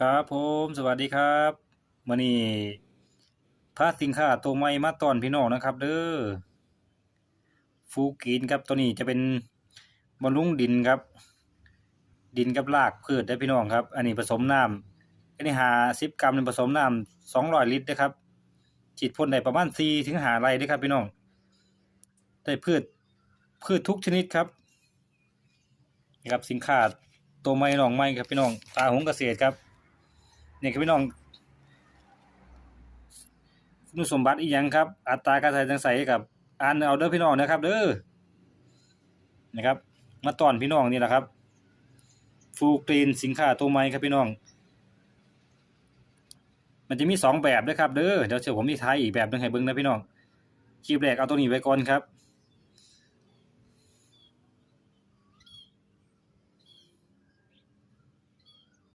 ครับผมสวัสดีครับมื้อนี้พาสินค้าตัวใหม่มาตอนพี่น้องนะครับ เด้อฟูกรีนครับตัวนี้จะเป็นบำรุงดินครับ ดินกับรากพืชได้พี่น้องครับ อันนี้ผสมน้ำอันนี้50กรัมผสมน้ำ200ลิตรนะครับฉีดพ่นได้ประมาณ4ถึง5ไร่เด้ครับ พี่น้องได้พืชพืชทุกชนิดครับนี่ครับสินค้าตัวใหม่น้องใหม่ครับพี่น้องตาหงเกษตรครับ นี่ครับพี่น้องคุณสมบัติอีกอย่างครับ อัตราการใส่จังใส่กับอ่านเอาเด้อพี่น้องนะครับ เด้อนะครับ มาตอนพี่น้องนี่แหละครับ ฟูกรีนสินค้าตัวใหม่ครับพี่น้อง มันจะมีสองแบบด้วยครับเด้อเดี๋ยวเชื่อผมที่ท้ายอีกแบบนึงให้เบิ่งนะพี่น้องคลิปแรกเอาตัวนี้ไว้ก่อนครับ